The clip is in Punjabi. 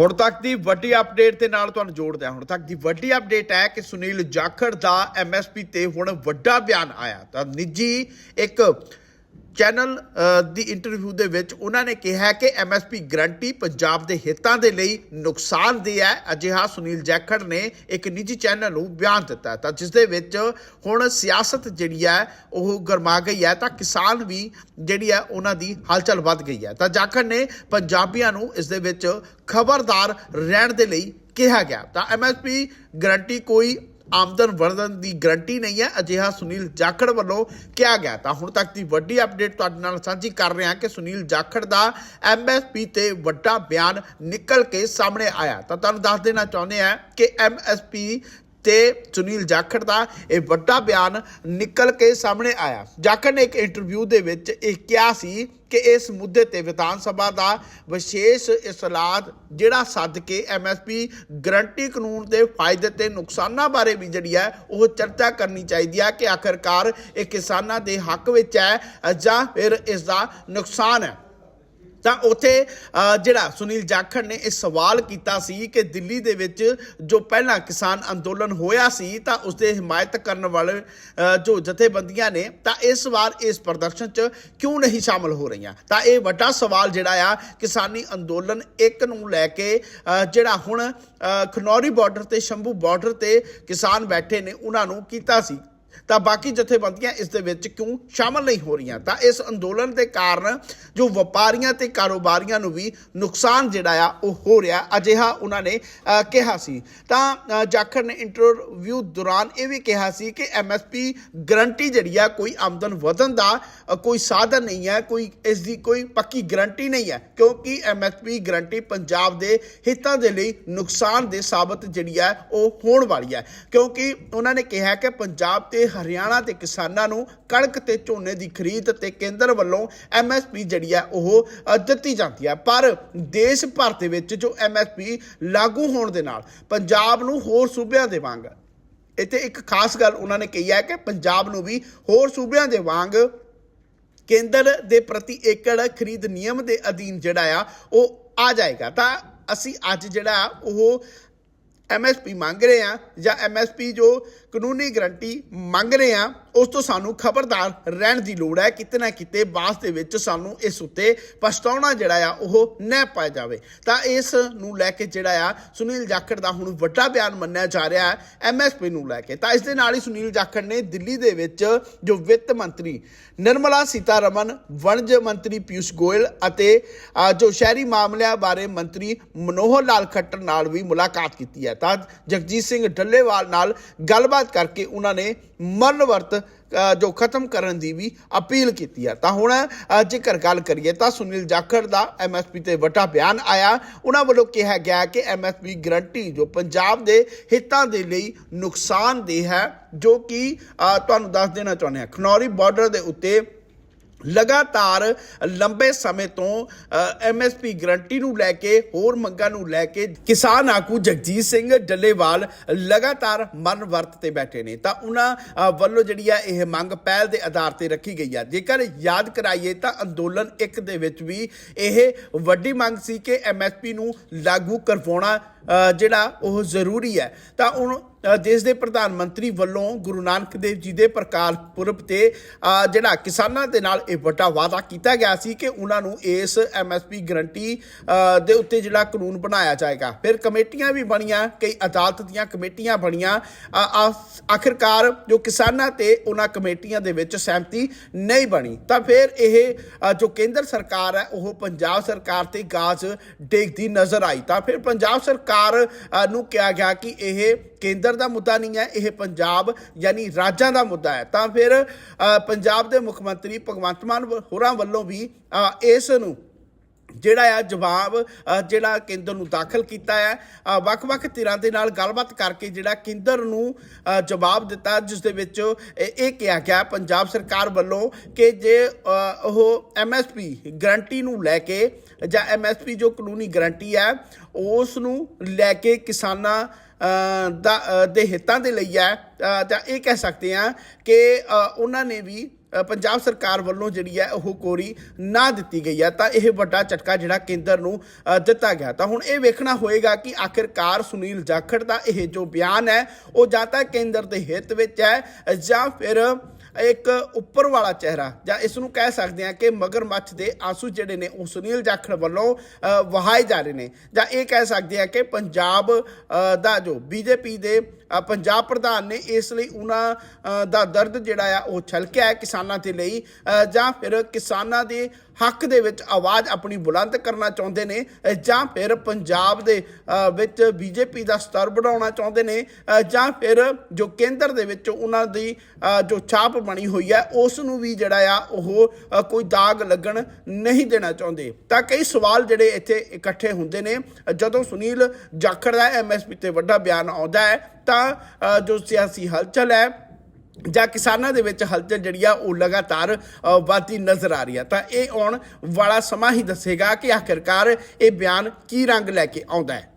ਹੁਣ ਤੱਕ ਦੀ ਵੱਡੀ ਅਪਡੇਟ ਦੇ ਨਾਲ ਤੁਹਾਨੂੰ ਜੋੜਦੇ ਹਾਂ। ਹੁਣ ਤੱਕ ਦੀ ਵੱਡੀ ਅਪਡੇਟ ਹੈ ਕਿ ਸੁਨੀਲ ਜਾਖੜ ਦਾ ਐਮਐਸਪੀ ਤੇ ਹੁਣ ਵੱਡਾ ਬਿਆਨ ਆਇਆ। ਤਾਂ ਨਿੱਜੀ ਇੱਕ ਚੈਨਲ ਦੀ ਇੰਟਰਵਿਊ ਦੇ ਵਿੱਚ ਉਹਨਾਂ ਨੇ ਕਿਹਾ ਕਿ ਐਮਐਸਪੀ ਗਰੰਟੀ ਪੰਜਾਬ ਦੇ ਹਿੱਤਾਂ ਦੇ ਲਈ ਨੁਕਸਾਨਦੇਹ ਹੈ। ਅਜਿਹਾ ਸੁਨੀਲ ਜਾਖੜ ਨੇ ਇੱਕ ਨਿੱਜੀ ਚੈਨਲ ਨੂੰ ਬਿਆਨ ਦਿੱਤਾ ਤਾਂ ਜਿਸ ਦੇ ਵਿੱਚ ਹੁਣ ਸਿਆਸਤ ਜਿਹੜੀ ਹੈ, ਉਹ ਗਰਮਾ ਗਈ ਹੈ। ਤਾਂ ਕਿਸਾਨ ਵੀ ਜਿਹੜੀ ਹੈ, ਉਹਨਾਂ ਦੀ ਹਲਚਲ ਵੱਧ ਗਈ ਹੈ। ਤਾਂ ਜਾਖੜ ਨੇ ਪੰਜਾਬੀਆਂ ਨੂੰ ਇਸ ਦੇ ਵਿੱਚ ਖਬਰਦਾਰ ਰਹਿਣ ਦੇ ਲਈ ਕਿਹਾ ਗਿਆ। ਤਾਂ ਐਮਐਸਪੀ ਗਰੰਟੀ ਕੋਈ ਆਮਦਨ ਵਧਣ ਦੀ ਗਰੰਟੀ ਨਹੀਂ ਹੈ। ਅਜਿਹਾ ਸੁਨੀਲ ਜਾਖੜ ਵੱਲੋਂ ਕਿਹਾ ਗਿਆ ਤਾਂ ਹੁਣ ਤੱਕ ਦੀ ਵੱਡੀ ਅਪਡੇਟ ਤੁਹਾਡੇ ਨਾਲ ਸਾਂਝੀ ਕਰ ਰਹੇ ਹਾਂ ਕਿ ਸੁਨੀਲ ਜਾਖੜ ਦਾ ਐਮਐਸਪੀ ਤੇ ਵੱਡਾ ਬਿਆਨ ਨਿਕਲ ਕੇ ਸਾਹਮਣੇ ਆਇਆ ਤਾਂ ਤੁਹਾਨੂੰ ਦੱਸ ਦੇਣਾ ਚਾਹੁੰਦੇ ਹਾਂ ਕਿ ਐਮਐਸਪੀ ਤੇ ਸੁਨੀਲ ਜਾਖੜ ਦਾ ਇਹ ਵੱਡਾ ਬਿਆਨ ਨਿਕਲ ਕੇ ਸਾਹਮਣੇ ਆਇਆ। ਜਾਖੜ ਨੇ ਇੱਕ ਇੰਟਰਵਿਊ ਦੇ ਵਿੱਚ ਇਹ ਕਿਹਾ ਸੀ ਕਿ ਇਸ ਮੁੱਦੇ ਤੇ ਵਿਧਾਨ ਸਭਾ ਦਾ ਵਿਸ਼ੇਸ਼ ਇਸਲਾਦ ਜਿਹੜਾ ਸੱਦ ਕੇ ਐਮਐਸਪੀ ਗਰੰਟੀ ਕਾਨੂੰਨ ਦੇ ਫਾਇਦੇ ਤੇ ਨੁਕਸਾਨਾਂ ਬਾਰੇ ਵੀ ਜਿਹੜੀ ਹੈ, ਉਹ ਚਰਚਾ ਕਰਨੀ ਚਾਹੀਦੀ ਹੈ ਕਿ ਆਖਰਕਾਰ ਇਹ ਕਿਸਾਨਾਂ ਦੇ ਹੱਕ ਵਿੱਚ ਹੈ ਜਾਂ ਫਿਰ ਇਸ ਦਾ ਨੁਕਸਾਨ ਹੈ। ਤਾਂ ਉੱਥੇ ਜਿਹੜਾ ਸੁਨੀਲ ਜਾਖੜ ਨੇ ਇਹ ਸਵਾਲ ਕੀਤਾ ਸੀ ਕਿ ਦਿੱਲੀ ਦੇ ਵਿੱਚ ਜੋ ਪਹਿਲਾਂ ਕਿਸਾਨ ਅੰਦੋਲਨ ਹੋਇਆ ਸੀ, ਤਾਂ ਉਸ ਦੇ ਹਮਾਇਤ ਕਰਨ ਵਾਲੇ ਜੋ ਜਥੇਬੰਦੀਆਂ ਨੇ, ਤਾਂ ਇਸ ਵਾਰ ਇਸ ਪ੍ਰਦਰਸ਼ਨ 'ਚ ਕਿਉਂ ਨਹੀਂ ਸ਼ਾਮਲ ਹੋ ਰਹੀਆਂ? ਤਾਂ ਇਹ ਵੱਡਾ ਸਵਾਲ ਜਿਹੜਾ ਆ, ਕਿਸਾਨੀ ਅੰਦੋਲਨ ਇੱਕ ਨੂੰ ਲੈ ਕੇ ਜਿਹੜਾ ਹੁਣ ਖਨੌਰੀ ਬਾਰਡਰ ਤੇ, ਸ਼ੰਭੂ ਬਾਰਡਰ ਤੇ ਕਿਸਾਨ ਬੈਠੇ ਨੇ, ਉਹਨਾਂ ਨੂੰ ਕੀਤਾ ਸੀ। ਤਾਂ ਬਾਕੀ ਜਥੇਬੰਦੀਆਂ ਇਸ ਦੇ ਵਿੱਚ ਕਿਉਂ ਸ਼ਾਮਲ ਨਹੀਂ ਹੋ ਰਹੀਆਂ? ਤਾਂ ਇਸ ਅੰਦੋਲਨ ਦੇ ਕਾਰਨ ਜੋ ਵਪਾਰੀਆਂ ਤੇ ਕਾਰੋਬਾਰੀਆਂ ਨੂੰ ਵੀ ਨੁਕਸਾਨ ਜਿਹੜਾ ਆ, ਉਹ ਹੋ ਰਿਹਾ। ਅਜਿਹਾ ਉਹਨਾਂ ਨੇ ਕਿਹਾ ਸੀ। ਤਾਂ ਜਾਖੜ ਨੇ ਇੰਟਰਵਿਊ ਦੌਰਾਨ ਇਹ ਵੀ ਕਿਹਾ ਸੀ ਕਿ ਐਮਐਸਪੀ ਗਰੰਟੀ ਜਿਹੜੀ ਆ, ਕੋਈ ਆਮਦਨ ਵਧਣ ਦਾ ਕੋਈ ਸਾਧਨ ਨਹੀਂ ਹੈ, ਕੋਈ ਇਸ ਦੀ ਕੋਈ ਪੱਕੀ ਗਰੰਟੀ ਨਹੀਂ ਹੈ। ਕਿਉਂਕਿ ਐਮਐਸਪੀ ਗਰੰਟੀ ਪੰਜਾਬ ਦੇ ਹਿੱਤਾਂ ਦੇ ਲਈ ਨੁਕਸਾਨ ਦੇ ਸਾਬਤ ਜਿਹੜੀ ਹੈ ਉਹ ਹੋਣ ਵਾਲੀ ਹੈ। ਕਿਉਂਕਿ ਉਹਨਾਂ ਨੇ ਕਿਹਾ ਕਿ ਪੰਜਾਬ ਤੇ ਹਰਿਆਣਾ ਦੇ ਕਿਸਾਨਾਂ ਨੂੰ ਕਣਕ ਤੇ ਝੋਨੇ ਦੀ ਖਰੀਦ ਤੇ ਕੇਂਦਰ ਵੱਲੋਂ ਐਮਐਸਪੀ ਜਿਹੜੀ ਹੈ ਉਹ ਦਿੱਤੀ ਜਾਂਦੀ ਹੈ ਪਰ ਦੇਸ਼ ਭਰ ਦੇ ਵਿੱਚ ਜੋ ਐਮਐਸਪੀ ਲਾਗੂ ਹੋਣ ਦੇ ਨਾਲ ਪੰਜਾਬ ਨੂੰ ਹੋਰ ਸੂਬਿਆਂ ਦੇ ਵਾਂਗ, ਇੱਥੇ ਇੱਕ ਖਾਸ ਗੱਲ ਉਹਨਾਂ ਨੇ ਕਹੀ ਹੈ ਕਿ ਪੰਜਾਬ ਨੂੰ ਵੀ ਹੋਰ ਸੂਬਿਆਂ ਦੇ ਵਾਂਗ ਕੇਂਦਰ ਦੇ ਪ੍ਰਤੀ ਏਕੜ ਖਰੀਦ ਨਿਯਮ ਦੇ ਅਧੀਨ ਜਿਹੜਾ ਆ, ਉਹ ਆ ਜਾਏਗਾ। ਤਾਂ ਅਸੀਂ ਅੱਜ ਜਿਹੜਾ ਉਹ ਐਮਐਸਪੀ ਮੰਗ ਰਹੇ ਆ ਜਾਂ ਐਮਐਸਪੀ ਜੋ ਕਾਨੂੰਨੀ ਗਰੰਟੀ ਮੰਗ ਰਹੇ ਆ ਉਸ ਤੋਂ ਸਾਨੂੰ ਖਬਰਦਾਰ ਰਹਿਣ ਦੀ ਲੋੜ ਹੈ। ਕਿਤੇ ਨਾ ਕਿਤੇ ਬਾਸ ਦੇ ਵਿੱਚ ਸਾਨੂੰ ਇਸ ਉੱਤੇ ਪਛਤਾਉਣਾ ਜਿਹੜਾ ਆ, ਉਹ ਨਾ ਪਾਇਆ ਜਾਵੇ। ਤਾਂ ਇਸ ਨੂੰ ਲੈ ਕੇ ਜਿਹੜਾ ਆ, ਸੁਨੀਲ ਜਾਖੜ ਦਾ ਹੁਣ ਵੱਡਾ ਬਿਆਨ ਮੰਨਿਆ ਜਾ ਰਿਹਾ ਹੈ ਐਮਐਸਪੀ ਨੂੰ ਲੈ ਕੇ। ਤਾਂ ਇਸ ਦੇ ਨਾਲ ਹੀ ਸੁਨੀਲ ਜਾਖੜ ਨੇ ਦਿੱਲੀ ਦੇ ਵਿੱਚ ਜੋ ਵਿੱਤ ਮੰਤਰੀ ਨਿਰਮਲਾ ਸੀਤਾਰਮਨ, ਵਣਜ ਮੰਤਰੀ ਪਿਊਸ਼ ਗੋਇਲ ਅਤੇ ਜੋ ਸ਼ਹਿਰੀ ਮਾਮਲਿਆਂ ਬਾਰੇ ਮੰਤਰੀ ਮਨੋਹਰ ਲਾਲ ਖੱਟਰ ਨਾਲ ਵੀ ਮੁਲਾਕਾਤ ਕੀਤੀ ਹੈ। ਤਾਂ ਜਗਜੀਤ ਸਿੰਘ ਢੱਲੇਵਾਲ ਨਾਲ ਗੱਲਬਾਤ ਕਰਕੇ ਉਹਨਾਂ ਨੇ ਮਰਨ ਵਰਤ ਜੋ ਖਤਮ ਕਰਨ ਦੀ ਵੀ ਅਪੀਲ ਕੀਤੀ ਹੈ ਤਾਂ ਹੁਣ ਜੇਕਰ ਗੱਲ ਕਰੀਏ ਤਾਂ ਸੁਨੀਲ ਜਾਖੜ ਦਾ ਐਮਐਸਪੀ ਤੇ ਵੱਡਾ ਬਿਆਨ ਆਇਆ। ਉਹਨਾਂ ਵੱਲੋਂ ਕਿਹਾ ਗਿਆ ਕਿ ਐਮਐਸਪੀ ਗਰੰਟੀ ਜੋ ਪੰਜਾਬ ਦੇ ਹਿੱਤਾਂ ਦੇ ਲਈ ਨੁਕਸਾਨਦੇਹ ਹੈ, ਜੋ ਕਿ ਤੁਹਾਨੂੰ ਦੱਸ ਦੇਣਾ ਚਾਹੁੰਦੇ ਹਾਂ ਖਨੌਰੀ ਬਾਰਡਰ ਦੇ ਉੱਤੇ ਲਗਾਤਾਰ ਲੰਬੇ ਸਮੇਂ ਤੋਂ ਐਮਐਸਪੀ ਗਰੰਟੀ ਨੂੰ ਲੈ ਕੇ, ਹੋਰ ਮੰਗਾਂ ਨੂੰ ਲੈ ਕੇ ਕਿਸਾਨ ਆਗੂ ਜਗਜੀਤ ਸਿੰਘ ਡੱਲੇਵਾਲ ਲਗਾਤਾਰ ਮਨ ਵਰਤ ਤੇ ਬੈਠੇ ਨੇ। ਤਾਂ ਉਹਨਾਂ ਵੱਲੋਂ ਜਿਹੜੀ ਆ ਇਹ ਮੰਗ ਪਹਿਲ ਦੇ ਆਧਾਰ ਤੇ ਰੱਖੀ ਗਈ ਆ। ਜੇਕਰ ਯਾਦ ਕਰਾਈਏ ਤਾਂ ਅੰਦੋਲਨ ਇੱਕ ਦੇ ਵਿੱਚ ਵੀ ਇਹ ਵੱਡੀ ਮੰਗ ਸੀ ਕਿ ਐਮਐਸਪੀ ਨੂੰ ਲਾਗੂ ਕਰਵਾਉਣਾ ਜਿਹੜਾ ਉਹ ਜ਼ਰੂਰੀ ਹੈ। ਤਾਂ ਹੁਣ ਦੇਸ਼ ਦੇ ਪ੍ਰਧਾਨ ਮੰਤਰੀ ਵੱਲੋਂ ਗੁਰੂ ਨਾਨਕ ਦੇਵ ਜੀ ਦੇ ਪ੍ਰਕਾਸ਼ ਪੁਰਬ ਤੇ ਜਿਹੜਾ ਕਿਸਾਨਾਂ ਦੇ ਨਾਲ ਇਹ ਵੱਡਾ ਵਾਅਦਾ ਕੀਤਾ ਗਿਆ ਸੀ ਕਿ ਉਹਨਾਂ ਨੂੰ ਇਸ ਐਮਐਸਪੀ ਗਰੰਟੀ ਦੇ ਉੱਤੇ ਜਿਹੜਾ ਕਾਨੂੰਨ ਬਣਾਇਆ ਜਾਏਗਾ। ਫਿਰ ਕਮੇਟੀਆਂ ਵੀ ਬਣੀਆਂ, ਕਈ ਅਦਾਲਤ ਦੀਆਂ ਕਮੇਟੀਆਂ ਬਣੀਆਂ। ਆਖਿਰਕਾਰ ਜੋ ਕਿਸਾਨਾਂ ਤੇ ਉਹਨਾਂ ਕਮੇਟੀਆਂ ਦੇ ਵਿੱਚ ਸਹਿਮਤੀ ਨਹੀਂ ਬਣੀ। ਤਾਂ ਫਿਰ ਇਹ ਜੋ ਕੇਂਦਰ ਸਰਕਾਰ ਹੈ, ਉਹ ਪੰਜਾਬ ਸਰਕਾਰ ਤੇ ਗਾਜ ਡੇਗਦੀ ਨਜ਼ਰ ਆਈ। ਤਾਂ ਫਿਰ ਪੰਜਾਬ ਸਰਕਾਰ ਅ, ਨੂੰ ਕਿਹਾ ਗਿਆ ਕਿ ਇਹ ਕੇਂਦਰ ਦਾ ਮੁੱਦਾ ਨਹੀਂ ਹੈ ਇਹ ਪੰਜਾਬ ਯਾਨੀ ਰਾਜਾਂ ਦਾ ਮੁੱਦਾ ਹੈ। ਤਾਂ ਫਿਰ ਪੰਜਾਬ ਦੇ ਮੁੱਖ ਮੰਤਰੀ ਭਗਵੰਤ ਮਾਨ ਹੋਰਾਂ ਵੱਲੋਂ ਵੀ ਇਸ ਨੂੰ ਜਿਹੜਾ ਆ ਜਵਾਬ ਜਿਹੜਾ ਕੇਂਦਰ ਨੂੰ ਦਾਖਲ ਕੀਤਾ ਹੈ। ਵੱਖ-ਵੱਖ ਧਿਰਾਂ ਦੇ ਨਾਲ ਗੱਲਬਾਤ ਕਰਕੇ ਜਿਹੜਾ ਕੇਂਦਰ ਨੂੰ ਜਵਾਬ ਦਿੱਤਾ ਜਿਸ ਦੇ ਵਿੱਚ ਇਹ ਕਿਹਾ ਗਿਆ ਪੰਜਾਬ ਸਰਕਾਰ ਵੱਲੋਂ ਕਿ ਜੇ ਅ, ਉਹ ਐਮਐਸਪੀ ਗਰੰਟੀ ਨੂੰ ਲੈ ਕੇ ਜਾਂ ਐਮਐਸਪੀ ਜੋ ਕਾਨੂੰਨੀ ਗਰੰਟੀ ਹੈ ਉਸ ਨੂੰ ਲੈ ਕੇ ਕਿਸਾਨਾਂ ਦਾ ਦੇ ਹਿੱਤਾਂ ਦੇ ਲਈ ਹੈ। ਅ, ਤਾਂ ਇਹ ਕਹਿ ਸਕਦੇ ਆ ਕਿ ਉਹਨਾਂ ਨੇ ਵੀ ਪੰਜਾਬ ਸਰਕਾਰ ਵੱਲੋਂ ਜਿਹੜੀ ਹੈ ਉਹ ਕੋਰੀ ਨਾ ਦਿੱਤੀ ਗਈ ਹੈ। ਤਾਂ ਇਹ ਵੱਡਾ ਝਟਕਾ ਜਿਹੜਾ ਕੇਂਦਰ ਨੂੰ ਦਿੱਤਾ ਗਿਆ। ਤਾਂ ਹੁਣ ਇਹ ਵੇਖਣਾ ਹੋਏਗਾ ਕਿ ਆਖਿਰਕਾਰ ਸੁਨੀਲ ਜਾਖੜ ਦਾ ਇਹ ਜੋ ਬਿਆਨ ਹੈ, ਉਹ ਜਾਂ ਤਾਂ ਕੇਂਦਰ ਦੇ ਹਿੱਤ ਵਿੱਚ ਹੈ ਜਾਂ ਫਿਰ ਇੱਕ ਉੱਪਰ ਵਾਲਾ ਚਿਹਰਾ ਜਾਂ ਇਸ ਨੂੰ ਕਹਿ ਸਕਦੇ ਹਾਂ ਕਿ ਮਗਰਮੱਛ ਦੇ ਆਸੂ ਜਿਹੜੇ ਨੇ ਉਹ ਸੁਨੀਲ ਜਾਖੜ ਵੱਲੋਂ ਵਹਾਏ ਜਾ ਰਹੇ ਨੇ। ਜਾਂ ਇਹ ਕਹਿ ਸਕਦੇ ਹਾਂ ਕਿ ਪੰਜਾਬ ਦਾ ਜੋ ਬੀਜੇਪੀ ਦੇ ਪੰਜਾਬ ਪ੍ਰਧਾਨ ਨੇ ਇਸ ਲਈ ਉਹਨਾਂ ਦਾ ਦਰਦ ਜਿਹੜਾ ਆ ਉਹ ਛਲਕਿਆ ਹੈ ਕਿਸਾਨਾਂ ਦੇ ਲਈ ਜਾਂ ਫਿਰ ਕਿਸਾਨਾਂ ਦੇ ਹੱਕ ਦੇ ਵਿੱਚ ਆਵਾਜ਼ ਆਪਣੀ ਬੁਲੰਦ ਕਰਨਾ ਚਾਹੁੰਦੇ ਨੇ ਜਾਂ ਫਿਰ ਪੰਜਾਬ ਦੇ ਅ, ਵਿੱਚ ਬੀਜੇਪੀ ਦਾ ਸਤਰ ਬਣਾਉਣਾ ਚਾਹੁੰਦੇ ਨੇ ਜਾਂ ਫਿਰ ਜੋ ਕੇਂਦਰ ਦੇ ਵਿੱਚ ਉਹਨਾਂ ਦੀ ਜੋ ਛਾਪ ਬਣੀ ਹੋਈ ਹੈ ਉਸ ਨੂੰ ਵੀ ਜਿਹੜਾ ਆ ਉਹ ਕੋਈ ਦਾਗ ਲੱਗਣ ਨਹੀਂ ਦੇਣਾ ਚਾਹੁੰਦੇ। ਤਾਂ ਕਈ ਸਵਾਲ ਜਿਹੜੇ ਇੱਥੇ ਇਕੱਠੇ ਹੁੰਦੇ ਨੇ। ਜਦੋਂ ਸੁਨੀਲ ਜਾਖੜ ਦਾ ਐਮਐਸਪੀ ਤੇ ਵੱਡਾ ਬਿਆਨ ਆਉਂਦਾ ਹੈ ਤਾਂ ਜੋ ਸਿਆਸੀ ਹਲਚਲ ਹੈ ਜਾਂ ਕਿਸਾਨਾਂ ਦੇ ਵਿੱਚ ਹਲਚਲ ਜਿਹੜੀ ਆ ਉਹ ਲਗਾਤਾਰ ਅ, ਵੱਧਦੀ ਨਜ਼ਰ ਆ ਰਹੀ ਆ। ਤਾਂ ਇਹ ਆਉਣ ਵਾਲਾ ਸਮਾਂ ਹੀ ਦੱਸੇਗਾ ਕਿ ਆਖਿਰਕਾਰ ਇਹ ਬਿਆਨ ਕੀ ਰੰਗ ਲੈ ਕੇ ਆਉਂਦਾ ਹੈ।